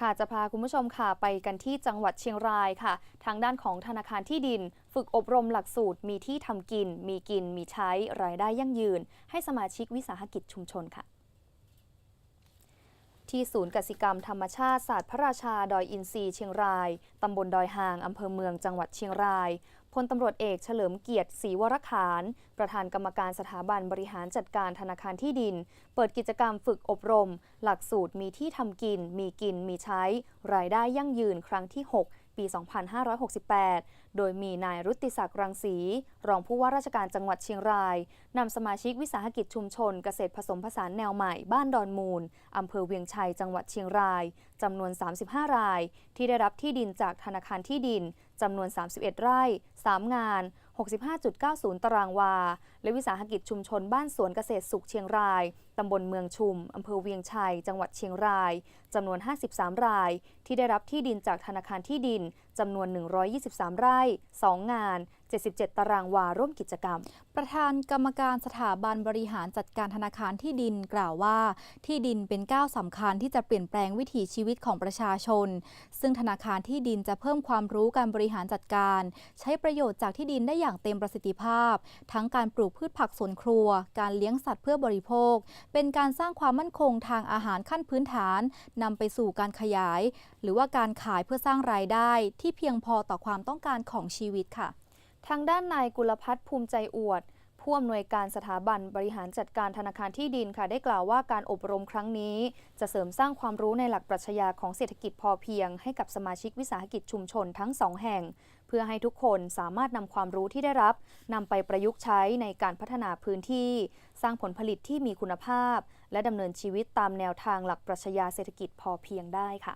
ค่ะจะพาคุณผู้ชมค่ะไปกันที่จังหวัดเชียงรายค่ะ ทางด้านของธนาคารที่ดิน ฝึกอบรมหลักสูตร มีที่ทำกิน มีกิน มีใช้รายได้ยั่งยืน ให้สมาชิกวิสาหกิจชุมชนค่ะที่ศูนย์กสิกรรมธรรมชาติศาสตร์พระราชาดอยอินทรีย์เชียงราย ตำบลดอยหาง อำเภอเมืองจังหวัดเชียงราย พลตำรวจเอกเฉลิมเกียรติศรีวรขานประธานกรรมการสถาบันบริหารจัดการธนาคารที่ดิน เปิดกิจกรรมฝึกอบรม หลักสูตรมีที่ทำกิน มีกินมีใช้ รายได้ยั่งยืนครั้งที่ 6 ปี 2568 โดยมีนายรุติศักดิ์รังสี รองผู้ว่าราชการจังหวัดเชียงรายนำสมาชิกวิสาหกิจชุมชน เกษตรผสมผสานแนวใหม่บ้านดอนมูลอำเภอเวียงชัยจังหวัดเชียงรายจำนวน 35 ราย ที่ได้รับที่ดินจากธนาคารที่ดินจำนวน 31 ไร่ 3 งาน 65.90 ตารางวา และวิสาหกิจชุมชนบ้านสวนเกษตรสุขเชียงราย ตำบลเมืองชุม อำเภอเวียงชัย จังหวัดเชียงราย จำนวน 53 ราย ที่ได้รับที่ดินจากธนาคารที่ดิน จำนวน 123 ไร่ 2 งาน 77 ตารางวาร่วมกิจกรรม ประธานกรรมการสถาบันบริหารจัดการธนาคารที่ดินกล่าวว่า ที่ดินเป็นก้าวสำคัญที่จะเปลี่ยนแปลงวิถีชีวิตของประชาชน ซึ่งธนาคารที่ดินจะเพิ่มความรู้การบริหารจัดการ ใช้ประโยชน์จากที่ดินได้อย่างเต็มประสิทธิภาพ ทั้งการปลูกพืชผักสวนครัว การเลี้ยงสัตว์เพื่อบริโภค เป็นการสร้างความมั่นคงทางอาหารขั้นพื้นฐานนำไปสู่การขยาย หรือว่าการขายเพื่อสร้างรายได้ที่เพียงพอต่อความต้องการของชีวิตค่ะ ทางด้านนายกุลพัฒน์ภูมิใจอวด ผู้อำนวยการสถาบันบริหารจัดการธนาคารที่ดินค่ะได้กล่าวว่าการอบรมครั้งนี้ จะเสริมสร้างความรู้ในหลักปรัชญาของเศรษฐกิจพอเพียง ให้กับสมาชิกวิสาหกิจชุมชนทั้งสองแห่ง เพื่อให้ทุกคนสามารถนำความรู้ที่ได้รับนำไปประยุกต์ใช้ในการพัฒนาพื้นที่ สร้างผลผลิตที่มีคุณภาพ และดำเนินชีวิตตามแนวทางหลักปรัชญาเศรษฐกิจพอเพียงได้ค่ะ